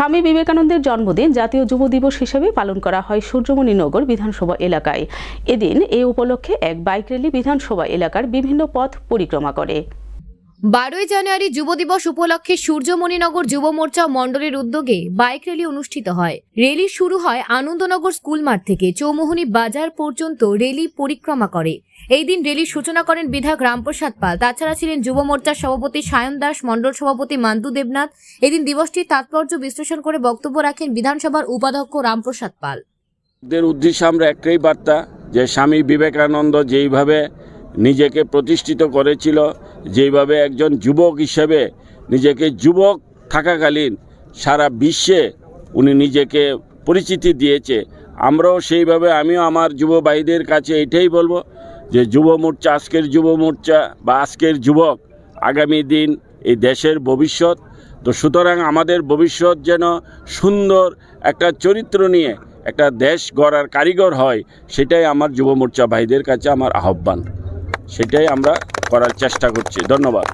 স্বামী বিবেকানন্দের জন্মদিন জাতীয় যুব দিবস হিসেবে পালন করা হয় সূর্যমণিনগর বিধানসভা এলাকায়। এদিন এ উপলক্ষে এক বাইক র্যালি বিধানসভা এলাকার বিভিন্ন পথ পরিক্রমা করে। বারোই জানুয়ারি যুব দিবস উপলক্ষে সূর্যমণিনগর যুব মোর্চা মণ্ডলের উদ্যোগে বাইক র্যালি অনুষ্ঠিত হয়। র্যালি শুরু হয় আনন্দনগর স্কুল মাঠ থেকে। চৌমোহনী বাজার পর্যন্ত র্যালি পরিক্রমা করে। এই দিন র্যালির সূচনা করেন বিধায়ক রামপ্রসাদ পাল। তাছাড়া ছিলেন যুব মোর্চার সভাপতি সায়ন দাস, মণ্ডল সভাপতি মান্দু দেবনাথ। এদিন দিবসটির তাৎপর্য বিশ্লেষণ করে বক্তব্য রাখেন বিধানসভার উপাধ্যক্ষ রামপ্রসাদ পাল। উদ্দেশ্যে আমরা একটাই বার্তা, যে স্বামী বিবেকানন্দ যেইভাবে নিজেকে প্রতিষ্ঠিত করেছিল, যেইভাবে একজন যুবক হিসেবে নিজেকে যুবক থাকাকালীন সারা বিশ্বে উনি নিজেকে পরিচিতি দিয়েছে। আমরাও সেইভাবে, আমিও আমার যুব ভাইদের কাছে এটাই বলব যে যুব মোর্চা, আজকের যুব মোর্চা বা আজকের যুবক আগামী দিন এই দেশের ভবিষ্যৎ। তো সুতরাং আমাদের ভবিষ্যৎ যেন সুন্দর একটা চরিত্র নিয়ে একটা দেশ গড়ার কারিগর হয়, সেটাই আমার যুব মোর্চা ভাইদের কাছে আমার আহ্বান। সেটাই আমরা করার চেষ্টা করছি। ধন্যবাদ।